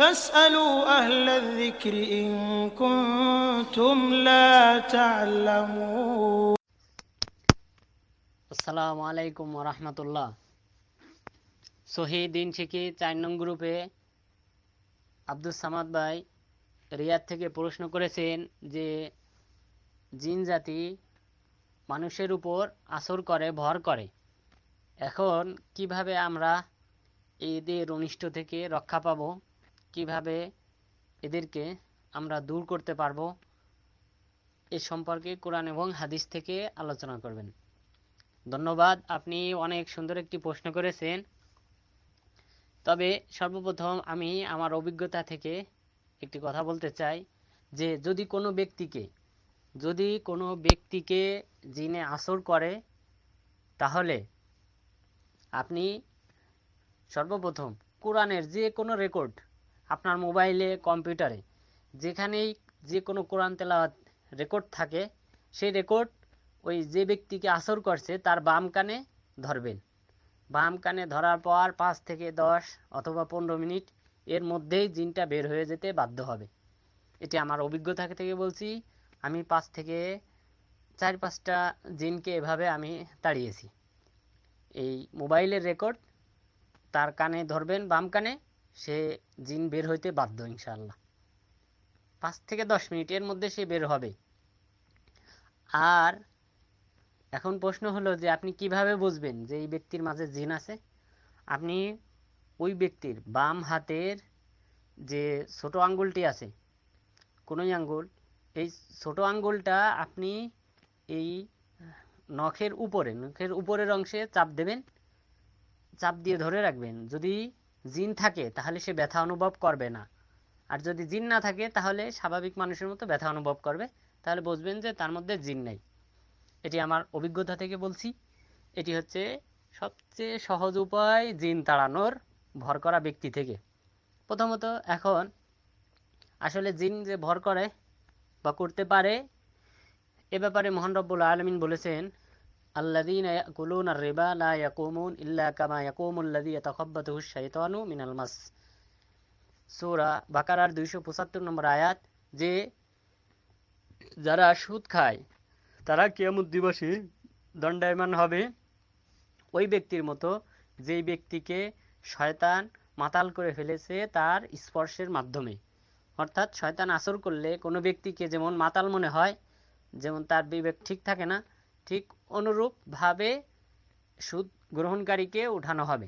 فاسألوا أهل الذكر إن كنتم لا تعلمون আসসালামু আলাইকুম রহমতুল্লাহ সহি দিন শিখি চার নং গ্রুপে আব্দুল সামাদ ভাই রিয়াদ থেকে প্রশ্ন করেছেন যে জিন জাতি মানুষের উপর আসর করে ভর করে এখন কিভাবে আমরা এদের অনিষ্ট থেকে রক্ষা পাবো কীভাবে এদেরকে আমরা দূর করতে পারব এ সম্পর্কে কোরআন এবং হাদিস থেকে আলোচনা করবেন। ধন্যবাদ, আপনি অনেক সুন্দর একটি প্রশ্ন করেছেন। তবে সর্বপ্রথম আমি আমার অভিজ্ঞতা থেকে একটি কথা বলতে চাই যে, যদি কোনো ব্যক্তিকে, যদি কোনো ব্যক্তিকে জিনে আসর করে, তাহলে আপনি সর্বপ্রথম কোরআনের যে কোনো রেকর্ড আপনার মোবাইলে, কম্পিউটারে, যেখানেই যে কোনো কোরআন তেলাওয়াত রেকর্ড থাকে, সেই রেকর্ড ওই যে ব্যক্তিকে আসর করছে, তার বাম কানে ধরবেন। বাম কানে ধরার পর পাঁচ থেকে দশ অথবা পনেরো মিনিট এর মধ্যেই জিনটা বের হয়ে যেতে বাধ্য হবে। এটি আমার অভিজ্ঞতা থেকে বলছি, আমি পাঁচ থেকে চার পাঁচটা জিনকে এভাবে আমি তাড়িয়েছি। এই মোবাইলের রেকর্ড তার কানে ধরবেন, বাম কানে সে জিন বের হইতে বাধ্য ইনশাল্লাহ পাঁচ থেকে দশ মিনিটের মধ্যে সে বের হবে। আর এখন প্রশ্ন হলো যে আপনি কীভাবে বুঝবেন যে এই ব্যক্তির মাঝে জিন আছে? আপনি ওই ব্যক্তির বাম হাতের যে ছোট আঙ্গুলটি আছে, কোনোই আঙ্গুল, এই ছোট আঙ্গুলটা আপনি এই নখের উপরে, নখের উপরের অংশে চাপ দেবেন, চাপ দিয়ে ধরে রাখবেন। যদি জিন থাকে, তাহলে সে ব্যথা অনুভব করবে না। আর যদি জিন না থাকে, তাহলে স্বাভাবিক মানুষের মতো ব্যথা অনুভব করবে। তাহলে বুঝবেন যে তার মধ্যে জিন নেই। এটি আমার অভিজ্ঞতা থেকে বলছি। এটি হচ্ছে সবচেয়ে সহজ উপায় জিন তাড়ানোর, ভর করা ব্যক্তি থেকে। প্রথমত এখন আসলে জিন যে ভর করে বা করতে পারে, এ ব্যাপারে মোহন রব্বুল আলমিন বলেছেন আল্লাদিন ইয়াকুলুন আর রিবা লা ইয়াকুমুন ইল্লা কামা ইয়াকুমুল্লাযী ইয়াতাখাব্বাতুহু শাইতানু মিনাল মাস সূরা বাকারার 275 নম্বর আয়াত যে যারা সুদ খায় তারা কিয়ামত দিবসে দণ্ডায়মান হবে ওই ব্যক্তির মতো যেই ব্যক্তিকে শয়তান মাতাল করে ফেলেছে তার স্পর্শের মাধ্যমে অর্থাৎ শয়তান আসর করলে কোনো ব্যক্তিকে যেমন মাতাল মনে হয়, যেমন তার বিবেক ঠিক থাকে না, ঠিক অনুরূপভাবে সুদ গ্রহণকারীকে উঠানো হবে।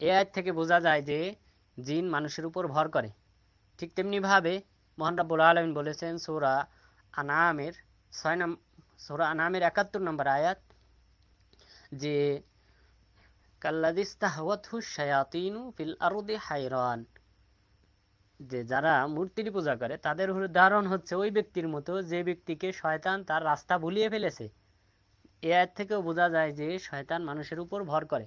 এ আয় থেকে বোঝা যায় যে জিন মানুষের উপর ভর করে। ঠিক তেমনিভাবে মোহান আলমিন বলেছেন, সৌরা আনামের ছয় নম, সোরা আনামের একাত্তর নম্বর আয়াত, যে ফিল হাইরান যে যারা মূর্তির পূজা করে, তাদের উদাহরণ হচ্ছে ওই ব্যক্তির মতো যে ব্যক্তিকে শয়তান তার রাস্তা ভুলিয়ে ফেলেছে। এ আয়াত থেকেও বোঝা যায় যে শয়তান মানুষের উপর ভর করে।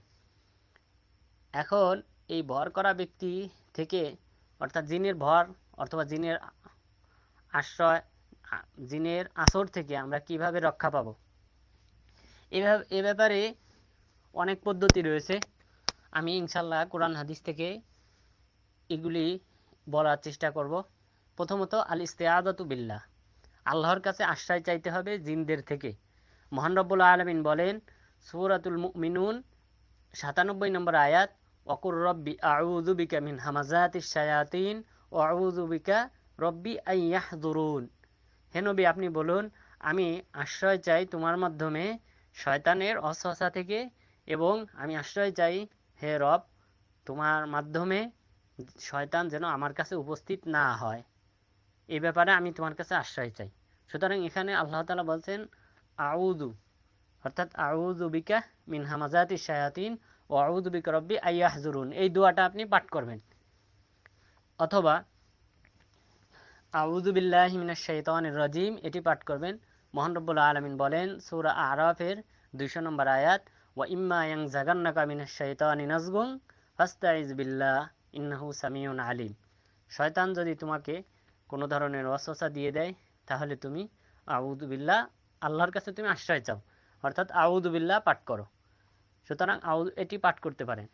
এখন এই ভর করা ব্যক্তি থেকে, অর্থাৎ জিনের ভর অথবা জিনের আশ্রয় জিনের আসর থেকে আমরা কীভাবে রক্ষা পাব? এভাবে, এ ব্যাপারে অনেক পদ্ধতি রয়েছে। আমি ইনশাল্লাহ কোরআন হাদিস থেকে এগুলি বলার চেষ্টা করব। প্রথমত আল ইস্তেআদতু বিল্লাহ। আল্লাহর কাছে আশ্রয় চাইতে হবে জিনদের থেকে। মহান রব্বুল আলমিন বলেন, সুরাতুল মিনুন সাতানব্বই নম্বর আয়াত, অকুর রব্বি আউজুবিকা মিন হামাজাতিস শায়াতিন, ও আউজুবিকা রব্বি আইয়াহদুরুন হে নবী, আপনি বলুন, আমি আশ্রয় চাই তোমার মাধ্যমে শয়তানের অসহসা থেকে, এবং আমি আশ্রয় চাই, হে রব, তোমার মাধ্যমে শয়তান যেন আমার কাছে উপস্থিত না হয়। এই ব্যাপারে আমি তোমার কাছে আশ্রয় চাই। সুতরাং এখানে আল্লাহ তালা বলছেন আউদু অর্থাৎ আউদু বিকা মিন হামাজাতি শায়াতিন ও আউদু বিকা রব্বি আইয়াহজুরুন এই দোয়াটা আপনি পাঠ করবেন। অথবা আউজুবিল্লাহ মিনাশাইতানির রাজিম, এটি পাঠ করবেন। মোহান রব্বুল আলমিন বলেন, সৌরা আরফের দুইশো নম্বর আয়াত, ওয়া ইম্মা ইয়াং জাগান্নাকা মিনাশাইতানি নাজগুং ফাস্তাইজ বিল্লাহ, ইন্নাহু সামিউন আলিম। শয়তান যদি তোমাকে কোনো ধরনের অসসা দিয়ে দেয়, তাহলে তুমি আউদুবিল্লাহ আল্লাহর কাছে তুমি আশ্রয় চাও। অর্থাৎ আউদুবিল্লাহ পাঠ করো। সুতরাং আউ এটি পাঠ করতে পারেন।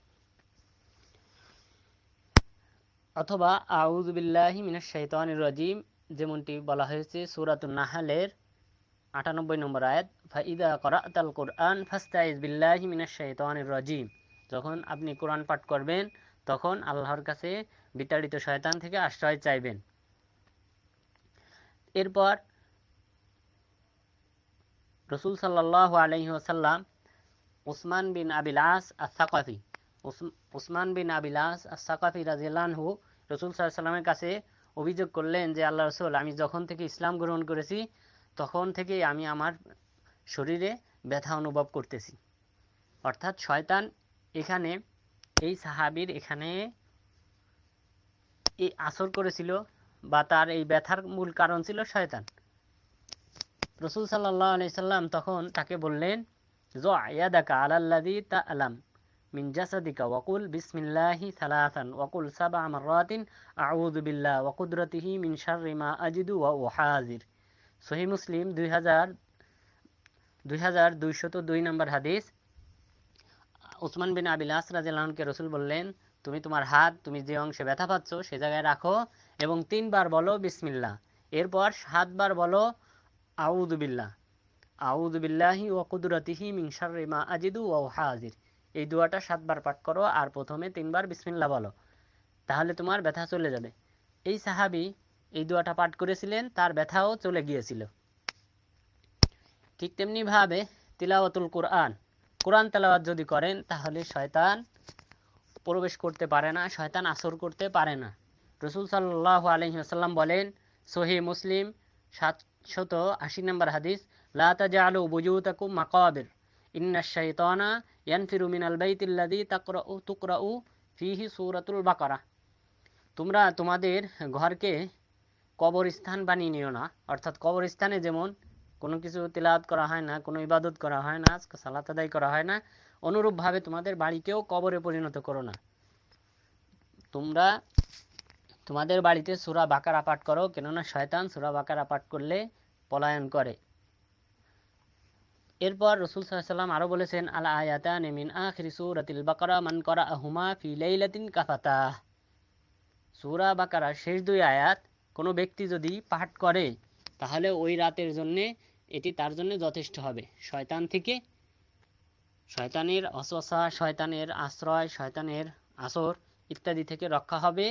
অথবা আউযু বিল্লাহি মিনাশ শাইতানির রাজিম, যেমনটি বলা হয়েছে সূরাতুন নাহলের আটানব্বই নম্বর আয়াত, ফাইদা করাতাল কোরআন ফাস্তাইজ বিল্লাহি মিনাশ শাইতানির রাজিম। যখন আপনি কোরআন পাঠ করবেন, তখন আল্লাহর কাছে বিতাড়িত শয়তান থেকে আশ্রয় চাইবেন। এরপর রসুল সাল্লাহ আলহি ওসাল্লাম উসমান বিন আবিল আস আসাকাফি উসমান বিন আবিল আস আসাকাফি রাজিয়াল্লাহু রসুল সাল্লামের কাছে অভিযোগ করলেন যে আল্লাহ রসুল, আমি যখন থেকে ইসলাম গ্রহণ করেছি, তখন থেকেই আমি আমার শরীরে ব্যথা অনুভব করতেছি। অর্থাৎ শয়তান এখানে, এই সাহাবির এখানে এই আসর করেছিল বা তার এই ব্যথার মূল কারণ ছিল শয়তান। রসুল সাল্লাহ আলি সাল্লাম তখন তাকে বললেন ইয়াদাকা আলাল্লাদি তা আলাম মিন জাসাদিকা ওয়াকুল বিসমিল্লাহি সালাসান ওয়াকুল সাবা মাররাতিন আউযু বিল্লাহ ওয়া কুদরতিহি মিন শাররি মা আজিদু ওয়া উহাজির। সহি মুসলিম দুই হাজার দুই হাজার দুইশত দুই নম্বর হাদিস। উসমান বিন আবিল আসরাজকে রসুল বললেন, তুমি তোমার হাত, তুমি যে অংশে ব্যথা পাচ্ছ সে জায়গায় রাখো এবং তিনবার বলো বিসমিল্লা এরপর সাতবার বলো আউদুবিল্লাহ আউদুবিল্লাহি ও কুদরতিহি মিন মা আজিদু ও হাজির। এই সাতবার পাঠ করো আর প্রথমে তিনবার বিসমিল্লা বলো, তাহলে তোমার ব্যথা চলে যাবে। এই সাহাবি এই পাঠ করেছিলেন, তার ব্যথাও চলে গিয়েছিল। ঠিক তেমনি ভাবে তিলাওয়াতুল কোরআন কোরআন তেলাওয়াত যদি করেন, তাহলে শয়তান প্রবেশ করতে পারে না, শয়তান আসর করতে পারে না। রসুল সাল্লাহ আলহিহাসাল্লাম বলেন সহি মুসলিম সাতশত আশি নম্বর হাদিস, লা তাজআলু বুজুতাকুম মাকাবির, ইন্না শাইতানা ইয়ানফিরু মিনাল বাইতিল্লাযী তাকরাউ, তুকরাউ ফিহি সূরাতুল বাকারা। তোমরা তোমাদের ঘরকে কবরস্থান বানিয়ে নিও না। অর্থাৎ কবরস্থানে যেমন কোনো কিছু তিলাওয়াত করা হয় না, কোনো ইবাদত করা হয় না সালাত আদায় করা হয় না, অনুরূপভাবে তোমাদের বাড়িকেও কবরে পরিণত করো না। তোমরা তোমাদের বাড়িতে সুরা বাকারা পাঠ করো, কেননা শয়তান সুরা বাকারা পাঠ করলে পলায়ন করে। এরপর রসুল সাল্লাম আরও বলেছেন, আলা আয়াতান মিন আখিরি সুরাতিল বাকারা মান করা আহুমা ফি কাফাতা। সুরা বাকারার শেষ দুই আয়াত, কোনো ব্যক্তি যদি পাঠ করে, তাহলে ওই রাতের জন্যে এটি তার জন্য যথেষ্ট হবে। শয়তান থেকে শয়তানের অসসা শয়তানের আশ্রয়, শয়তানের আসর ইত্যাদি থেকে রক্ষা হবে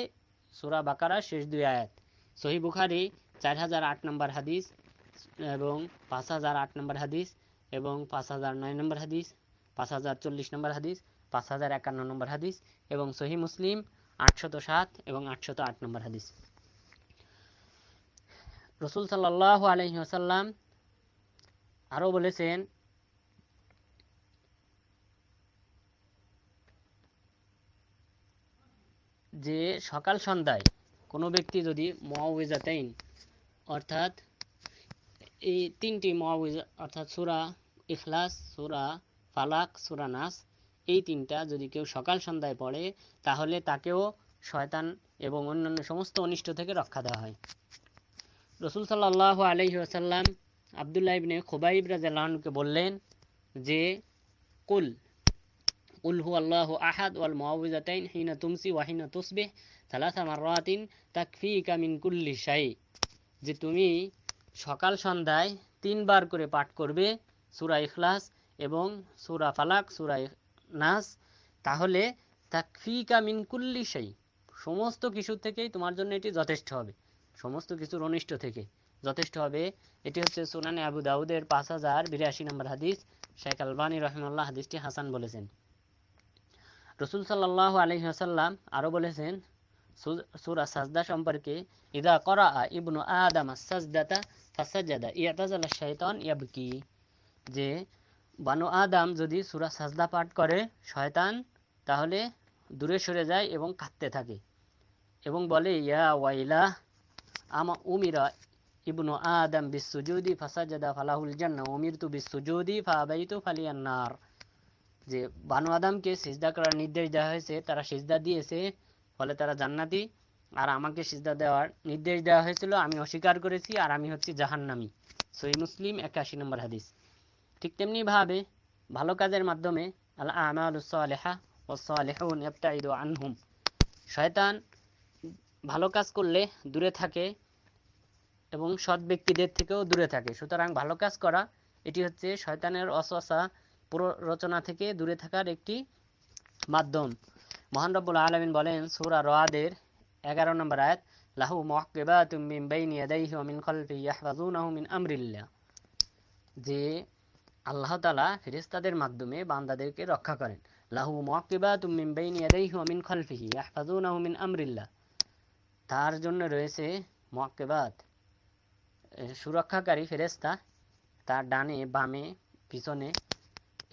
সুরা বাকারা, শেষ দুই আয়াত। সহি বুখারি, চার হাজার আট নম্বর হাদিস এবং পাঁচ হাজার আট নম্বর হাদিস এবং পাঁচ হাজার নয় নম্বর হাদিস, পাঁচ হাজার চল্লিশ নম্বর হাদিস, পাঁচ হাজার একান্ন নম্বর হাদিস এবং সহি মুসলিম, আটশত সাত এবং আটশত আট নম্বর হাদিস। রসুল সাল্লাহ আলহি আসাল্লাম আরও বলেছেন যে সকাল সন্ধ্যায় কোনো ব্যক্তি যদি মহাউজাতাইন অর্থাৎ এই তিনটি মহাউজা অর্থাৎ সুরা ইখলাস, সুরা ফালাক, সুরা নাস, এই তিনটা যদি কেউ সকাল সন্ধ্যায় পড়ে, তাহলে তাকেও শয়তান এবং অন্যান্য সমস্ত অনিষ্ট থেকে রক্ষা দেওয়া হয়। রসুল সাল্লাহ আলহি আসাল্লাম আবদুল্লাহ ইবনে খোবাইব রাজাকে বললেন যে, কুল কুল হু আল্লাহ আহাদ ওয়াল মুআউযাতাইন হিনা তুমসি ওয়া হিনা তুসবিহ সালাসা মাররাতিন তাকফিকা কুল্লি শাই যে তুমি সকাল সন্ধ্যায় তিনবার করে পাঠ করবে সূরা ইখলাস এবং সূরা ফালাক, সূরা নাস, তাহলে তাকফিকা মিন কুল্লি শাই, সমস্ত কিছু থেকেই তোমার জন্য এটি যথেষ্ট হবে। সমস্ত কিছুর অনিষ্ট থেকে যথেষ্ট হবে। এটি হচ্ছে সুনানে আবু দাউদের পাঁচ হাজার বিরাশি নম্বর হাদিস, শেখ আলবানী রহমাল্লাহ হাদিসটি হাসান বলেছেন। রসুল সাল্লাহ আলহিহাসাল্লাম আরও বলেছেন সুরা সাজদা সম্পর্কে, ইদা করা ইবনু আদাম সাজদাতা ফাসাজাদা ইয়াতাজালা শয়তান ইয়াবকি যে বানু আদাম যদি সুরা সাজদা পাঠ করে শয়তান, তাহলে দূরে সরে যায় এবং কাঁদতে থাকে। এবং বলে, ইয়া ওয়াইলা, আমা উমিরা ইবনু আদম বিশ্বজুদি ফাসাজাদা ফালাহুল জান্না উমিরতু বিশ্বজুদি ফাবাইতু ফালিয়ান্নার যে বানু আদমকে সিজদা করার নির্দেশ দেওয়া হয়েছে, তারা সিজদা দিয়েছে, ফলে তারা জান্নাতি। আর আমাকে সিজদা দেওয়ার নির্দেশ দেওয়া হয়েছিল, আমি অস্বীকার করেছি, আর আমি হচ্ছি জাহান্নামি। সহি মুসলিম একাশি নম্বর হাদিস। ঠিক তেমনি ভাবে ভালো কাজের মাধ্যমে আল্লাহ আমালুসালেহা ও আনহুম। শয়তান ভালো কাজ করলে দূরে থাকে এবং সৎ ব্যক্তিদের থেকেও দূরে থাকে। সুতরাং ভালো কাজ করা, এটি হচ্ছে শয়তানের অসওয়াসা প্ররোচনা থেকে দূরে থাকার একটি মাধ্যম। মহান রব্বুল আলমিন বলেন সূরা রাদের এগারো নম্বর আয়াত লাহু মুআক্কিবাতুম মিন বাইনি ইয়াদাইহি ওয়া মিন খালফিহি ইয়াহফাজুনাহু মিন আমরিল্লাহ। যে আল্লাহ তাআলা ফেরেশতাদের মাধ্যমে বান্দাদেরকে রক্ষা করেন। লাহু মুআক্কিবাতুম মিন বাইনি ইয়াদাইহি ওয়া মিন খালফিহি ইয়াহফাজুনাহু মিন আমরিল্লাহ। তার জন্য রয়েছে মুআক্কিবাত। এ, সুরক্ষাকারী ফেরেশতা তার ডানে বামে পিছনে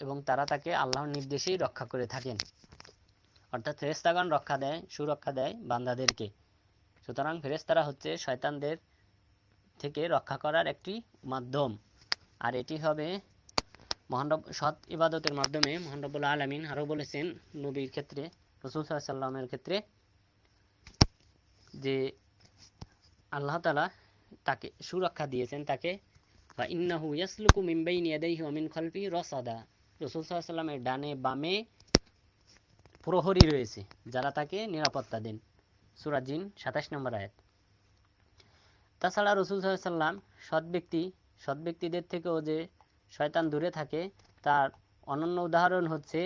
এবং তারা তাকে আল্লাহর নির্দেশেই রক্ষা করে থাকেন। অর্থাৎ ফেরেস্তাগণ রক্ষা দেয়, সুরক্ষা দেয় বান্দাদেরকে। সুতরাং ফেরেস্তারা হচ্ছে শয়তানদের থেকে রক্ষা করার একটি মাধ্যম। আর এটি হবে মহানরব সৎ ইবাদতের মাধ্যমে মহানরবুল আলমিন আরও বলেছেন নবীর ক্ষেত্রে, রসুল সাল্লামের ক্ষেত্রে, যে আল্লাহ তালা তাকে সুরক্ষা দিয়েছেন, তাকে বা ইন্নাহু ইয়াসলুকু মিন বাইনি ইয়াদাইহি ওয়া মিন খালফি রাসাদা। রাসূল সাল্লামের ডানে বামে প্রহরী রয়েছে, যারা তাকে নিরাপত্তা দেন। সূরা জিন 27 নম্বর আয়াত। তাছাড়া রসুল সাল্লাম সৎ ব্যক্তি, সৎ ব্যক্তিদের থেকেও যে শয়তান দূরে থাকে, তার অনন্য উদাহরণ হচ্ছে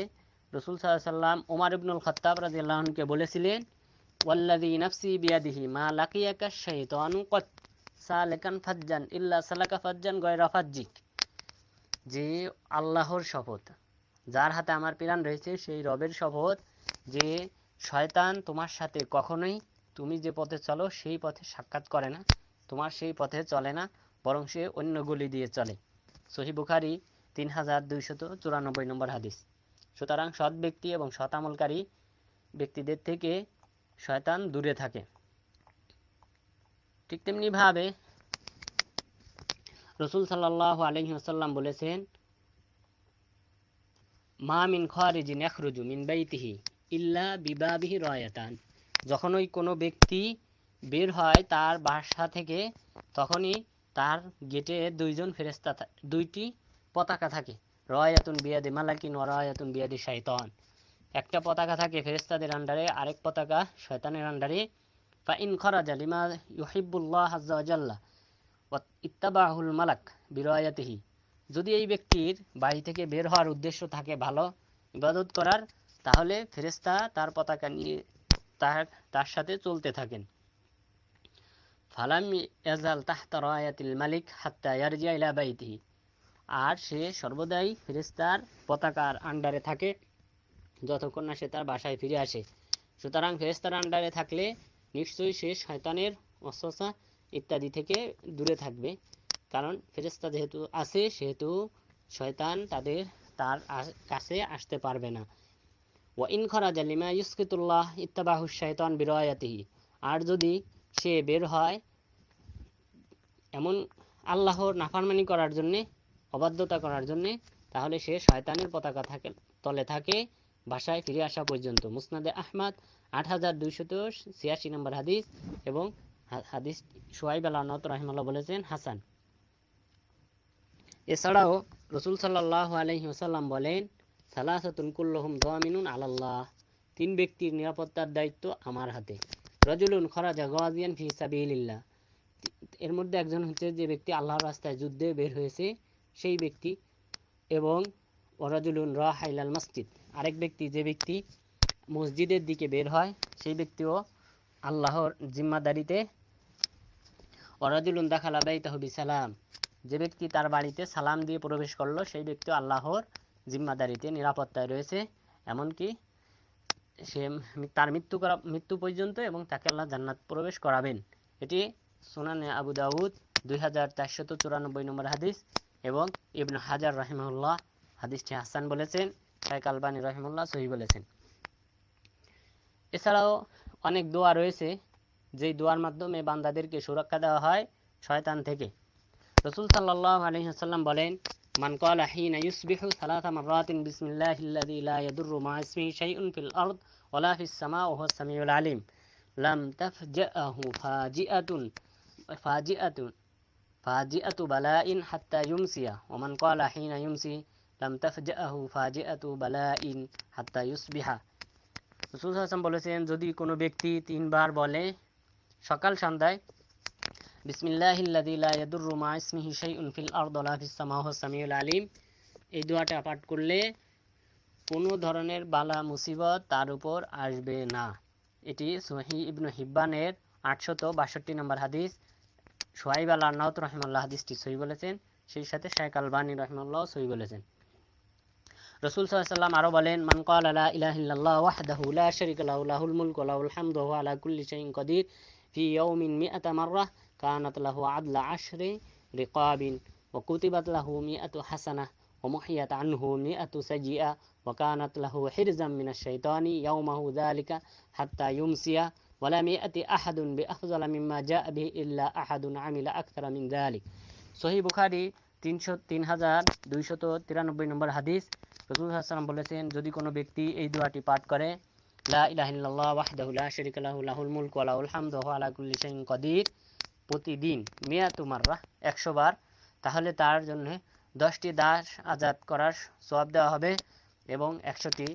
রসুল সাল্লাম ওমর ইবনুল খাত্তাব রাদিয়াল্লাহু আনহুকে বলেছিলেন, ওয়াল্লাযী নাফসি বিয়াদিহি মা লাকিয়াকা শাইতানু কত সালেকান ফাজ্জান ইল্লা সালাকা ফাজ্জান গয়রা ফাজ্জিক যে আল্লাহর শপথ। যার হাতে আমার প্রাণ রয়েছে, সেই রবের শপথ যে শয়তান তোমার সাথে কখনোই তুমি যে পথে চলো, সেই পথে সাক্ষাৎ করে না। তোমার সেই পথে চলে না, বরং সে অন্য গলি দিয়ে চলে। সহি বুখারি তিন হাজার দুইশত চুরানব্বই নম্বর হাদিস। সুতরাং সৎ ব্যক্তি এবং সৎ আমলকারী ব্যক্তিদের থেকে শয়তান দূরে থাকে। ঠিক তেমনিভাবে রসুল সাল্লাহ আলহি আসাল্লাম বলেছেন, মা মিন খারিজিন ইয়াখরুজু মিন বাইতিহি ইল্লা বিবাবিহি রয়াতান। যখন ওই কোনো ব্যক্তি বের হয় তার বাসা থেকে, তখনই তার গেটে দুইজন ফেরেস্তা দুইটি পতাকা থাকে। রয়াতুন বিয়াদি মালাকিন ও রয়াতুন বিয়াদি শাইতান। একটা পতাকা থাকে ফেরেস্তাদের আন্ডারে, আরেক পতাকা শয়তানের আন্ডারে। ফা ইন খরাজা লিমা ইউহিব্বুল্লাহ আজ্জা ইত্তাবাহুল মালাক বিরয়াতিহি। যদি এই ব্যক্তির বাড়ি থেকে বের হওয়ার উদ্দেশ্য থাকে ভালো, ইবাদত করার, তাহলে ফেরেশতা তার পতাকা নিয়ে তার তার সাথে চলতে থাকেন। ফালাম ইয়াজাল তাহতা রায়াতিল মালিক হাত্তা ইয়ারজিয়া ইলা বাইতিহি। আর সে সর্বদাই ফেরেস্তার পতাকার আন্ডারে থাকে, যতক্ষণ না সে তার বাসায় ফিরে আসে। সুতরাং ফেরেস্তার আন্ডারে থাকলে নিশ্চয়ই সে শয়তানের অস্বসা ইত্যাদি থেকে দূরে থাকবে। কারণ ফেরেশতা যেহেতু আছে, সেহেতু শয়তান তাদের, তার কাছে আসতে পারবে না। ওয়া ইন খরাজা লিমা ইত্তাবাহু শাইতান বিরয়াতিহি। আর যদি সে বের হয় এমন আল্লাহর নাফারমানি করার জন্যে, অবাধ্যতা করার জন্যে, তাহলে সে শয়তানের পতাকা থাকে, তলে থাকে, বাসায় ফিরে আসা পর্যন্ত। মুসনাদে আহমাদ আট হাজার দুইশত ছিয়াশি নম্বর হাদিস এবং হাদিস সোয়াইব আলানত রাহিমাল্লাহ বলেছেন, হাসান। এছাড়াও রসুল সাল্লাহ আলহি ওসাল্লাম বলেন, সালাসাতুন কুল্লহুম দোয়ামিনুন আলাল্লাহ। তিন ব্যক্তির নিরাপত্তার দায়িত্ব আমার হাতে। রজুলুন খরাজা গাজিয়ান ফি সাবিলিল্লাহ। এর মধ্যে একজন হচ্ছে যে ব্যক্তি আল্লাহর রাস্তায় যুদ্ধে বের হয়েছে, সেই ব্যক্তি এবং ওরাজুলুন রাহাইলাল মসজিদ। আরেক ব্যক্তি যে ব্যক্তি মসজিদের দিকে বের হয়, সেই ব্যক্তিও আল্লাহর জিম্মাদারিতে ওরাজুলুন দাখালা বাইতাহবি সালাম যে ব্যক্তি তার বাড়িতে সালাম দিয়ে প্রবেশ করল, সেই ব্যক্তি আল্লাহর জিম্মাদারিতে নিরাপত্তায় রয়েছে। এমনকি সে তার মৃত্যু করা, মৃত্যু পর্যন্ত এবং তাকে আল্লাহ জান্নাত প্রবেশ করাবেন। এটি সুনানে আবু দাউদ দুই নম্বর হাদিস এবং ইবনু হাজার রহিমউল্লাহ হাদিসটি হাসান বলেছেন, শাইখ আলবানী রহিমুল্লাহ সহি বলেছেন। এছাড়াও অনেক দোয়া রয়েছে যেই দোয়ার মাধ্যমে বান্দাদেরকে সুরক্ষা দেওয়া হয় শয়তান থেকে। রসুল সাল্লাহ আলহিহাসাল্লাম বলেন, মান কল হিন ইউসবিহু সালাতা মারাতিন বিসমিল্লাহি আল্লাযী লা ইয়াদুররু মা ইসমিহি শাইউন ফিল আরদ ওয়া লা ফিস সামা ওয়া হুয়াস সামিউল আলিম। লাম তাফজাহু ফাজিআতুন ফাজিআতুন, ফাজিআতু হাত্তা ইউমসিয়া। ওয়া মান কল হিন ইউমসি ফাজি আতু ফাজিআতু বালাইন হাত্তা ইউসবিহা। রাসূল সাল্লাল্লাহু আলাইহি বলেছেন, যদি কোনো ব্যক্তি তিনবার বলে সকাল সন্ধ্যায় আলিম। এই দোয়াটা পাঠ করলে কোনো ধরনের বালা, মুসিবত তার উপর আসবে না। এটি হিব্বানের আটশত বাষট্টি নম্বর হাদিস। সোহাইব আল রহমাল্লাহ হাদিসটি বলেছেন, সেই সাথে শেখ আলবানী রহমাল্লাহ সহি বলেছেন। রসুল সাল্লাম আরও বলেন, মান আলা ইলাহিল্লাহ ওয়াহদাহু লা শারিকা মুলকু কাদির। মাররাহ কানাত লাহু আদলা আশরি রিকাবিন ওয়া কুতিবাত লাহু মিআতু হাসানাহ ওয়া মুহিয়াত আনহু মিআতু সাজিআ ওয়া কানাত লাহু হিরজাম মিনাশ শাইতানি ইয়াউমাহু যালিকা হাত্তা ইউমসিয়া ওয়ালাম ইয়াতি আহাদুন বিআফজালা মিম্মা জাআ বিহি ইল্লা আহাদুন আমিলা আকতারা মিন যালিক সহিহ বুখারী তিনশো তিন হাজার দুইশত তিরানব্বই নম্বর হাদিস। রসুল হাসান বলেছেন, যদি কোনো ব্যক্তি এই দোয়াটি পাঠ করে প্রতিদিন মিয়াতু মাররা একশো বার। তাহলে তার জন্য দশটি দাস আজাদ করার সোয়াব দেওয়া হবে এবং একশোটি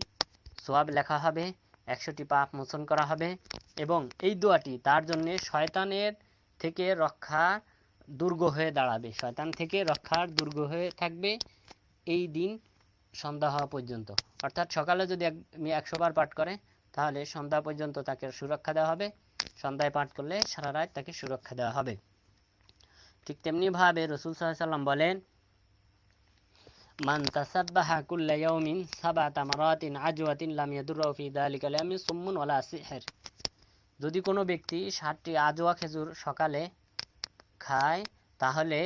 সোয়াব লেখা হবে, একশোটি পাপ মোচন করা হবে এবং এই দোয়াটি তার জন্য শয়তানের থেকে রক্ষা দুর্গ হয়ে দাঁড়াবে। শয়তান থেকে রক্ষার দুর্গ হয়ে থাকবে এই দিন সন্ধ্যা হওয়া পর্যন্ত। অর্থাৎ সকালে যদি এক একশো বার পাঠ করে তাহলে সন্ধ্যা পর্যন্ত তাকে সুরক্ষা দেওয়া হবে। সন্ধ্যায় পাঠ করলে সারা রাত তাকে সুরক্ষা দেওয়া হবে। ঠিক তেমনি ভাবে রসুল সাল্লাম বলেন, মান তাসাব্বাহা কুল্লা ইয়াউমিন সাবাতা মারাতিন আজওয়াতিন লাম ইয়াদুররাহু ফি যালিকা লামিন সুম্মুন ওয়ালা সিহর। যদি কোনো ব্যক্তি সাতটি আজওয়া খেজুর সকালে খায়, তাহলে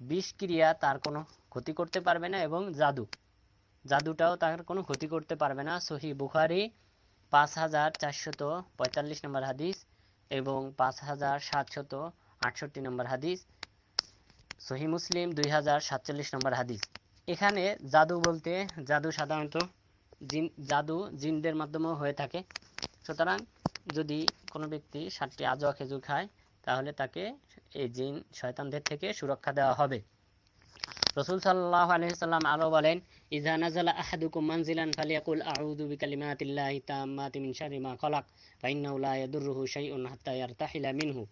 বিষ ক্রিয়া তার কোনো ক্ষতি করতে পারবে না এবং জাদু। জাদুটাও তার কোনো ক্ষতি করতে পারবে না। সহি বুখারি পাঁচ হাজার চারশত পঁয়তাল্লিশ নম্বর হাদিস এবং পাঁচ হাজার সাতশত আটষট্টি নম্বর হাদিস। সহি মুসলিম দুই হাজার সাতচল্লিশ নম্বর হাদিস। এখানে জাদু বলতে, জাদু সাধারণত জিন, জাদু জিনদের মাধ্যমেও হয়ে থাকে। সুতরাং যদি কোনো ব্যক্তি সাতটি আজোয়া খেজুর খায়, তাহলে তাকে এই জিন শয়তানদের থেকে সুরক্ষা দেওয়া হবে। রসুল সাল্লাহ আলহিসাল্লাম আরও বলেন ইজা নাজালা মানজিলান ফালিয়াকুল বিকালিমাতিল্লাহি তাম্মাতি মিন শাররি মা খলাক ইয়াদুররুহু শাইউন হাত্তা ইয়ারতাহিলা মিনহু।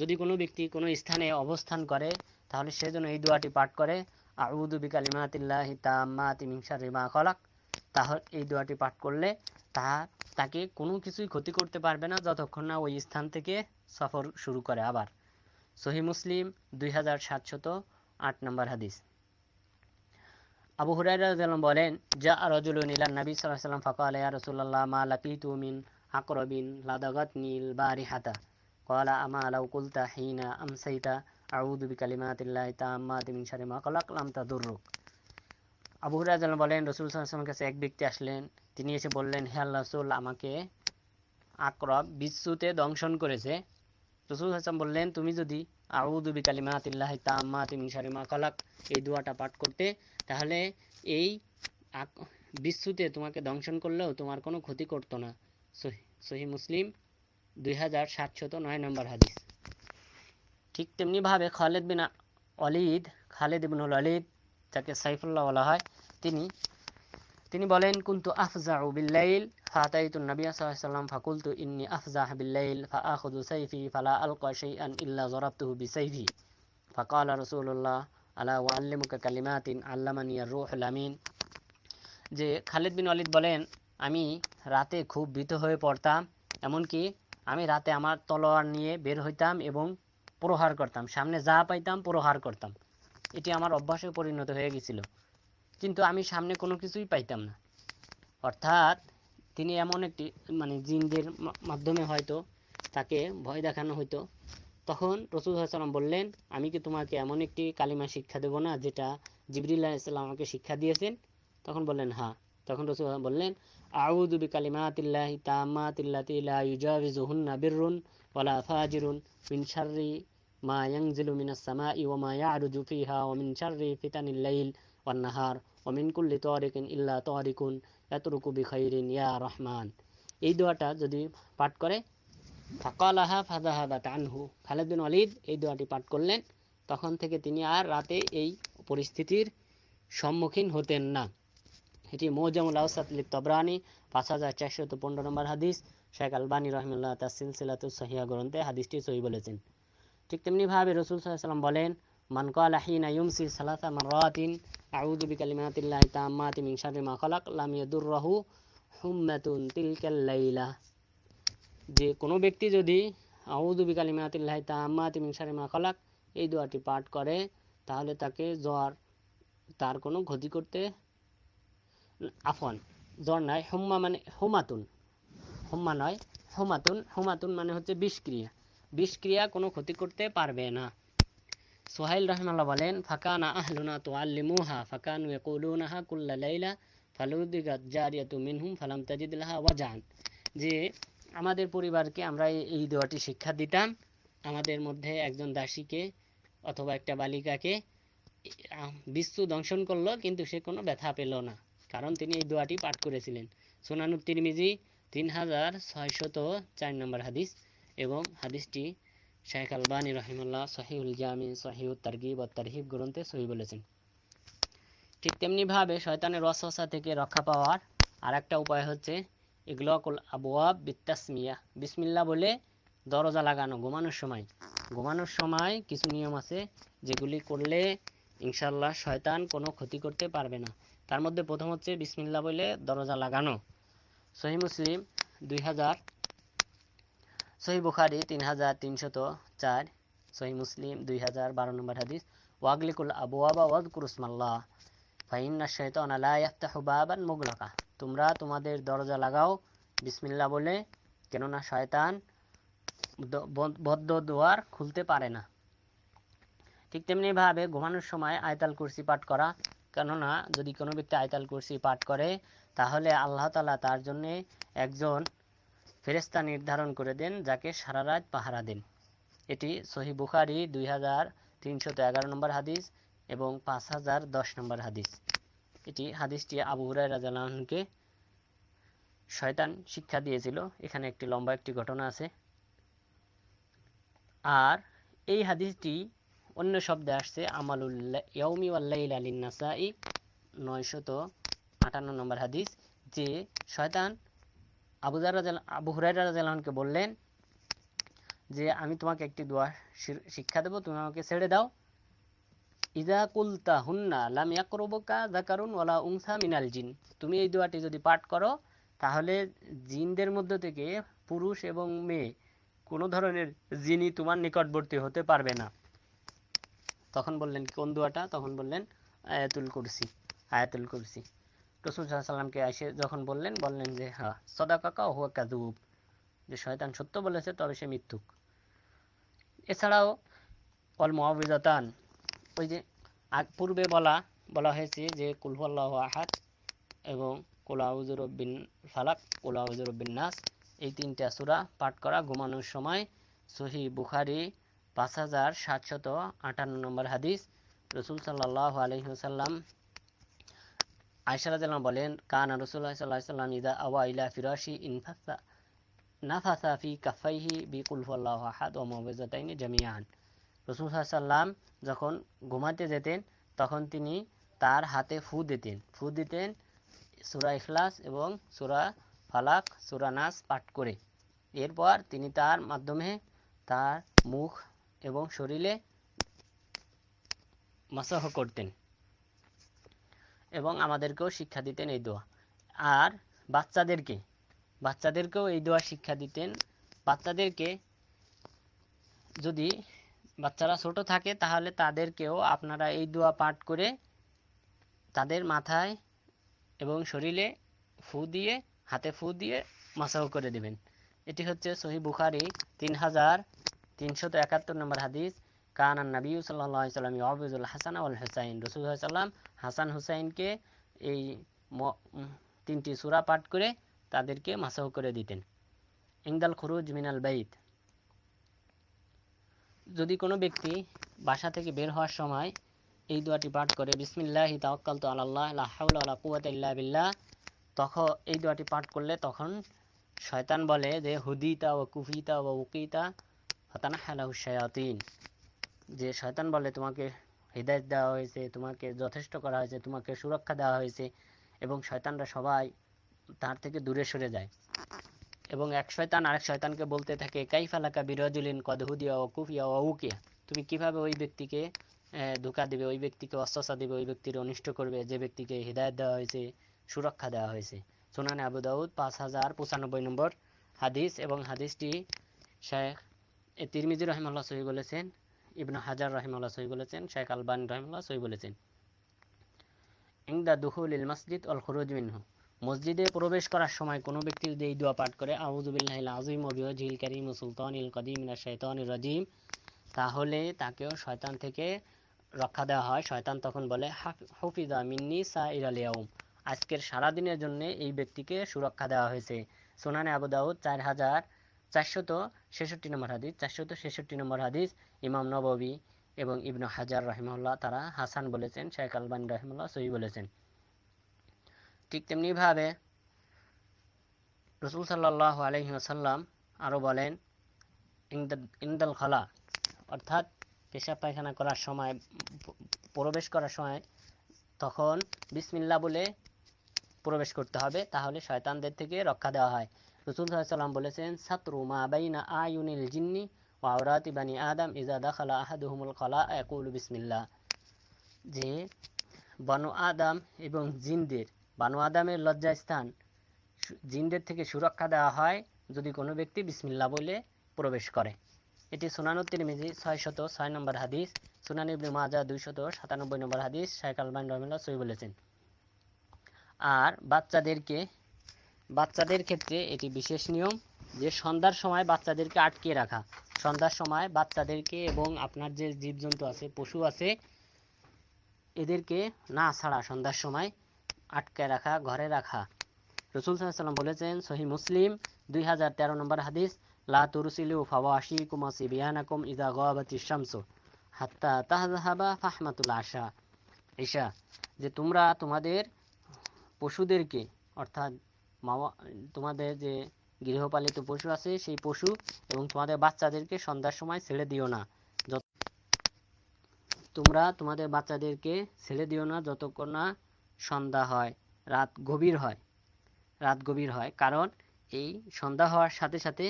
যদি কোনো ব্যক্তি কোনো স্থানে অবস্থান করে, তাহলে সে যেন এই দোয়াটি পাঠ করে, আউযু বিকালিমাতিল্লাহি তাম্মাতি মিন শাররি মা খলাক তাহলে এই দোয়াটি পাঠ করলে তা, তাকে কোনো কিছুই ক্ষতি করতে পারবে না যতক্ষণ না ওই স্থান থেকে সফর শুরু করে আবার। সহি মুসলিম দুই হাজার সাতশত আট নম্বর হাদিস আবু হুরাইরা বলেন যা রজুলুন ইলা নবী সাল্লাল্লাহু আলাইহি ওয়াসাল্লাম ফাকাল ইয়া রাসূলুল্লাহ মা লাকিতু মিন আকরাবিন লাদাগাতনিল বারিহাতা قال أما لو قلت حين أمسيت أعوذ بكلمات الله التامات من شر ما خلق لم تضرك আবু হুরাইরা বলেন রাসূল সাল্লাল্লাহু আলাইহি ওয়াসাল্লামের কাছে এক ব্যক্তি আসলেন তিনি এসে বললেন হে আল্লাহ রাসূল আমাকে আকরব বিচ্ছুতে দংশন করেছে রসুল হাসান বললেন তুমি যদি আউদু বিকালিমাতিল্লাহ তাম্মাতি মিন শারি মা খালাক। এই দোয়াটা পাঠ করতে। তাহলে এই বিশ্বতে তোমাকে দংশন করলেও তোমার কোনো ক্ষতি করতো না। সহি মুসলিম দুই হাজার সাতশত নয় নম্বর হাদিস। ঠিক তেমনিভাবে খালেদ বিন অলিদ খালেদ ইবনুল অলিদ যাকে সাইফুল্লাহ বলা হয়, তিনি তিনি বলেন, কুন্তু আফজাউ বিল্লাইল ফাতাইতু নবী ওয়াসাল্লাম ফাকুলতু ইন্নী আফজাহ বিল্লাইল ফাআখুযু সাইফি ফালা আলকা শাইআন ইল্লা যারাবতুহু বিসাইফি ফাকালা রাসূলুল্লাহ, আলা ওয়াল্লিমুকা কালিমাতিন আল্লামানি আর-রূহুল আমিন যে খালিদ বিন ওয়ালিদ বলেন, আমি রাতে খুব ভীত হয়ে পড়তাম, এমনকি আমি রাতে আমার তলোয়ার নিয়ে বের হইতাম এবং প্রহার করতাম। সামনে যা পাইতাম প্রহার করতাম। এটি আমার অভ্যাসে পরিণত হয়ে গেছিল। কিন্তু আমি সামনে কোনো কিছুই পাইতাম না। অর্থাৎ তিনি এমন একটি মানে জিনদের মাধ্যমে হয়তো তাকে ভয় দেখানো হইতো। তখন রসুল হাসালাম বললেন, আমি কি তোমাকে এমন একটি কালিমা শিক্ষা দেবো না, যেটা জিবরিল্লাহ ইসলাম আমাকে শিক্ষা দিয়েছেন? তখন বললেন হ্যাঁ। তখন রসুল বললেন, আউযু বিকালিমাতিল্লাহি তাম্মাতিল্লাতি লা ইউজাবিজুহুন্না বিররুন ওয়ালা ফাজিরুন মিন শাররি মা ইয়ানজিলু মিনাস সামাই ওয়া মা ইয়ারুজু ফিহা ওয়া মিন শাররি ওয়ান নাহার ওয়া মিন কুল্লি তারিকিন ইল্লা তারিকুন ইয়াতরুকু বিখাইরিন ইয়া রহমান এই দোয়াটা যদি পাঠ করে, ফাকালাহা ফাজাহাবাত আনহু। খালেদ বিন ওয়ালিদ এই দোয়াটি পাঠ করলেন, তখন থেকে তিনি আর রাতে এই পরিস্থিতির সম্মুখীন হতেন না। এটি মৌজামুল লিপ তবরানি পাঁচ হাজার চারশত পনেরো নম্বর হাদিস, শেখ আলবানী রহমুল্লাহ তার সিলসিলাতু সহিয়া গ্রন্থে হাদিসটি সহি বলেছেন। ঠিক তেমনিভাবে রসুল সাল্লাম বলেন মান মিন যে কোনো ব্যক্তি যদি মিন এই দোয়াটি পাঠ করে, তাহলে তাকে জ্বর, তার কোনো ক্ষতি করতে আফন জ্বর নয় হুম্মা মানে হুমাতুন, হুম্মা নয়, হুমাতুন হুমাতুন মানে হচ্ছে বিষক্রিয়া। বিষক্রিয়া কোনো ক্ষতি করতে পারবে না। সোহাইল রহমাল্লাহ বলেন, ফাকানা আহলুনা তো আল্লিমুহা ফাকানু কুল্লা লাইলা জারিয়াতু মিনহুম ফালাম তাজিদ লাহা ওয়াজান। যে আমাদের পরিবারকে আমরা এই- দোয়াটি শিক্ষা দিতাম, আমাদের মধ্যে একজন দাসীকে অথবা একটা বালিকাকে বিস্তু দংশন করল, কিন্তু সে কোনো ব্যথা পেল না, কারণ তিনি এই দোয়াটি পাঠ করেছিলেন। সোনানুর তিরমিজি তিন হাজার ছয়শত চার নম্বর হাদিস এবং হাদিসটি শেখ আলবানী রহিমুল্লাহ সহিউল জামি সহিউল তারগিব ও তারহিব গ্রন্থে সহি বলেছেন। ঠিক তেমনিভাবে শয়তানের ওয়াসওয়াসা থেকে রক্ষা পাওয়ার আর একটা উপায় হচ্ছে ইগলকুল আবওয়াব বিত্তাসমিয়া। বিসমিল্লা বলে দরজা লাগানো, ঘুমানোর সময়। ঘুমানোর সময় কিছু নিয়ম আছে যেগুলি করলে ইনশাল্লাহ শয়তান কোনো ক্ষতি করতে পারবে না। তার মধ্যে প্রথম হচ্ছে বিসমিল্লা বলে দরজা লাগানো। সহি মুসলিম দুই হাজার সহি বুখারি তিন হাজার তিনশত চার, সহি মুসলিম দুই হাজার বারো নম্বর হাদিস, ওয়াগলিকুল আবু আবা ওয়াদ কুরুসমাল্লাহ ফাইন্না শৈতান আলা মুগলাকা। তোমরা তোমাদের দরজা লাগাও বিসমিল্লা বলে, কেননা শয়তান বদ্ধ দুয়ার খুলতে পারে না। ঠিক তেমনি ভাবে ঘুমানোর সময় আয়তাল কুরসি পাঠ করা, কেননা যদি কোনো ব্যক্তি আয়তাল কুরসি পাঠ করে, তাহলে আল্লাহ তালা তার জন্য একজন ফেরেস্তা নির্ধারণ করে দেন, যাকে সারা রাত পাহারা দেন। এটি সহি বুখারি দুই হাজার তিনশত এগারো নম্বর হাদিস এবং পাঁচ হাজার দশ নম্বর হাদিস। এটি হাদিসটি আবু হুরাই রাজাকে শয়তান শিক্ষা দিয়েছিল। এখানে একটি লম্বা একটি ঘটনা আছে। আর এই হাদিসটি অন্য শব্দে আসছে আমালুল্লাহ ইয়ৌমি ওয়াল্লাইল আলিন নয়শত আটান্ন নম্বর হাদিস, যে শয়তান আবুজার আবু হুরাইরা রাজালকে বললেন যে, আমি তোমাকে একটি দোয়া শিক্ষা দেবো, তুমি আমাকে ছেড়ে দাও। ইজা কুলতা হুন্না লাম ইয়াকরুবকা জাকারুন ওয়ালা উংসা মিনাল জিন। তুমি এই দোয়াটি যদি পাঠ করো, তাহলে জিনদের মধ্য থেকে পুরুষ এবং মেয়ে কোনো ধরনের জিনই তোমার নিকটবর্তী হতে পারবে না। তখন বললেন, কোন দোয়াটা? তখন বললেন, আয়াতুল কুরসি। আয়াতুল কুরসি। রসুল সাল্লামকে এসে যখন বললেন বললেন যে হ্যাঁ সদা কাকা হুয়া কাজুব যে শয়তান সত্য বলেছে, তবে সে মিথ্যুক। এছাড়াও অল মহাবিজাতান ওই যে আগ, পূর্বে বলা বলা হয়েছে যে কুলহুল্লাহ আহাদ এবং কুলাউজুরব্বিন ফালাক কুলাউজুরব্বিন নাস। এই তিনটা সূরা পাঠ করা, ঘুমানোর সময় সহি বুখারি পাঁচ হাজার সাতশত আটান্ন নম্বর হাদিস। রসুল সাল্লাহ আলহিহাসাল্লাম আয়সা বলেন, কানা রাসূলুল্লাহ সাল্লাল্লাহু আলাইহি সাল্লাম ইদা আওয়া ইলা ফিরাশি ইনফাসা নাফাসা ফি কাফাইহি বিকুল হুয়াল্লাহু আহাদ ওয়া মুআউযাতাইনি জামিআন। রাসূল সাল্লাম যখন ঘুমাতে যেতেন, তখন তিনি তার হাতে ফু দিতেন। ফু দিতেন সুরা ইখলাস এবং সুরা ফালাক, সুরা নাস পাঠ করে। এরপর তিনি তার মাধ্যমে তার মুখ এবং শরীরে মাসাহ করতেন। এবং আমাদেরকেও শিক্ষা দিতেন এই দোয়া। আর বাচ্চাদেরকে, বাচ্চাদেরকেও এই দোয়া শিক্ষা দিতেন। বাচ্চাদেরকে যদি বাচ্চারা ছোট থাকে, তাহলে তাদেরকেও আপনারা এই দোয়া পাঠ করে তাদের মাথায় এবং শরীরে ফু দিয়ে, হাতে ফু দিয়ে মাসাহ করে দিবেন। এটি হচ্ছে সহি বুখারি তিন হাজার তিনশত একাত্তর নম্বর হাদিস। কানান নবী সাল্লাহ সাল্লাম আবিজুল হাসান আল হুসাইন। রসুল সাল্লাম হাসান হুসাইনকে এই তিনটি সূরা পাঠ করে তাদেরকে মাসাহ করে দিতেন। ইংদাল খুরুজ মিনাল বাইত। যদি কোনো ব্যক্তি বাসা থেকে বের হওয়ার সময় এই দোয়াটি পাঠ করে, বিসমিল্লাহি তাওয়াক্কালতু আলাল্লাহ, লা হাওলা ওয়ালা কুওয়াতা ইল্লা বিল্লাহ তখন এই দোয়াটি পাঠ করলে তখন শয়তান বলে যে, হুদিতা ও কুফিতা ও উকিতা হতানা হালাহু শায়াতিন যে শয়তান বলে, তোমাকে হৃদায়ত দেওয়া হয়েছে, তোমাকে যথেষ্ট করা হয়েছে, তোমাকে সুরক্ষা দেওয়া হয়েছে এবং শয়তানরা সবাই তার থেকে দূরে সরে যায়। এবং এক শয়তান আরেক শয়তানকে বলতে থাকে কাইফালাকা বিরাজুলিন কদহুদিয়া ও কুফিয়া ও উকিয়া। তুমি কীভাবে ওই ব্যক্তিকে ধোঁকা দিবে, ওই ব্যক্তিকে অস্ত্রসা দেবে, ওই ব্যক্তির অনিষ্ট করবে, যে ব্যক্তিকে হৃদায়ত দেওয়া হয়েছে, সুরক্ষা দেওয়া হয়েছে? সুনানে আবু দাউদ, পাঁচ হাজার পঁচানব্বই নম্বর হাদিস এবং হাদিসটি শেখ এ তিরমিজি রহিমাল্লাহ সহি বলেছেন ইবনু হাজার রহিমাল্লাহ সহি বলেছেন শেখ আলবান রহিমাল্লাহ সহি বলেছেন। ইংদা দুহুল ইল মসজিদ অল খুরুজ মিনহু। মসজিদে প্রবেশ করার সময় কোনো ব্যক্তি যদি এই দোয়া পাঠ করে আউযুবিল্লাহিল আযীম ওয়া বিওয়াজিহিল কারীম ওয়া সুলতানিল কাদীম মিনাশ শাইতানির রাজীম তাহলে তাকেও শয়তান থেকে রক্ষা দেওয়া হয়। শয়তান তখন বলে, "হাফ- হুফিজা মিন্নি সাইরাল ইয়াউম আজকের সারাদিনের জন্য এই ব্যক্তিকে সুরক্ষা দেওয়া হয়েছে। সুনানে আবু দাউদ চার হাজার চারশত ছেষট্টি নম্বর হাদিস, চারশত ছেষট্টি নম্বর হাদিস ইমাম নববী এবং ইবনু হাজার রহিমুল্লাহ তারা হাসান বলেছেন, শেখ আলবান রহিমুল্লাহ সহি বলেছেন। ঠিক তেমনিভাবে রসুল সাল্লাহ আলহি আসাল্লাম আরও বলেন ইনদা- ইনদাল খালা, অর্থাৎ পেশাব পায়খানা করার সময়, প্রবেশ করার সময় তখন বিসমিল্লা বলে প্রবেশ করতে হবে, তাহলে শয়তানদের থেকে রক্ষা দেওয়া হয়। রসুল সাল্লাম বলেছেন সাতরু মা বাইনা আয়ুনিল জিন্নি ও বানি আদম ইজা দাখালা আহাদুহুমুল খালা একুল বিসমিল্লা যে বানু আদম এবং জিনদের বানু আদামের লজ্জাস্থান জিনদের থেকে সুরক্ষা দেওয়া হয় যদি কোনো ব্যক্তি বিসমিল্লা বলে প্রবেশ করে। এটি সুনানুত তিরমিজি ছয় শত ছয় নম্বর হাদিস, সুনান ইবনে মাজা দুইশত সাতানব্বই নম্বর হাদিস, শাইখ আলবান রহমুল্লাহ সই বলেছেন। আর বাচ্চাদেরকে বাচ্চাদের ক্ষেত্রে এটি বিশেষ নিয়ম যে সন্ধ্যার সময় বাচ্চাদেরকে আটকে রাখা। সন্ধ্যার সময় বাচ্চাদেরকে এবং আপনার যে জীবজন্তু আছে, পশু আছে, এদেরকে না ছাড়া সন্ধ্যার সময় আটকে রাখা, ঘরে রাখা। রসুল সাল্লাম বলেছেন, সহি মুসলিম, দুই হাজার তেরো নম্বর হাদিস, লা তুরসিলু ফাওয়াশি কুমা সিবিয়ানাকুম ইদা গাবাতি শামসু হাত্তা তাহজাহাবা ফাহমাতুল আশা। ঈশা, যে তোমরা তোমাদের পশুদেরকে, অর্থাৎ মামা, তোমাদের যে গৃহপালিত পশু আছে, সেই পশু এবং তোমাদের বাচ্চাদেরকে সন্ধ্যার সময় ছেড়ে দিও না। তোমরা তোমাদের বাচ্চাদেরকে ছেড়ে দিও না যতক্ষণ না সন্ধ্যা হয়, রাত গভীর হয়, রাত গভীর হয়। কারণ এই সন্ধ্যা হওয়ার সাথে সাথে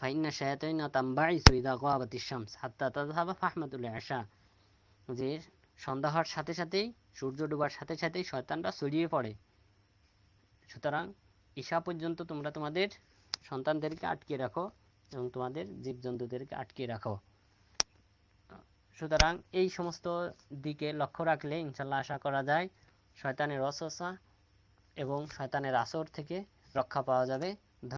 ফাইন্না শায়াতাইনা তামবাইসু ইদা গাবাতিশ শামস, হাত্তা তাযহাবা ফাহমাতুল আশা। যে সন্ধ্যা হওয়ার সাথে সাথেই, সূর্য ডোবার সাথে সাথেই শয়তানরা ছড়িয়ে পড়ে। সুতরাং ঈশা পর্যন্ত তোমরা তোমাদের সন্তানদেরকে আটকে রাখো এবং তোমাদের জীবজন্তুদেরকে আটকে রাখো। সুতরাং এই সমস্ত দিকে লক্ষ্য রাখলে ইনশাল্লাহ আশা করা যায়, শয়তানের রসসা এবং শয়তানের আসর থেকে রক্ষা পাওয়া যাবে।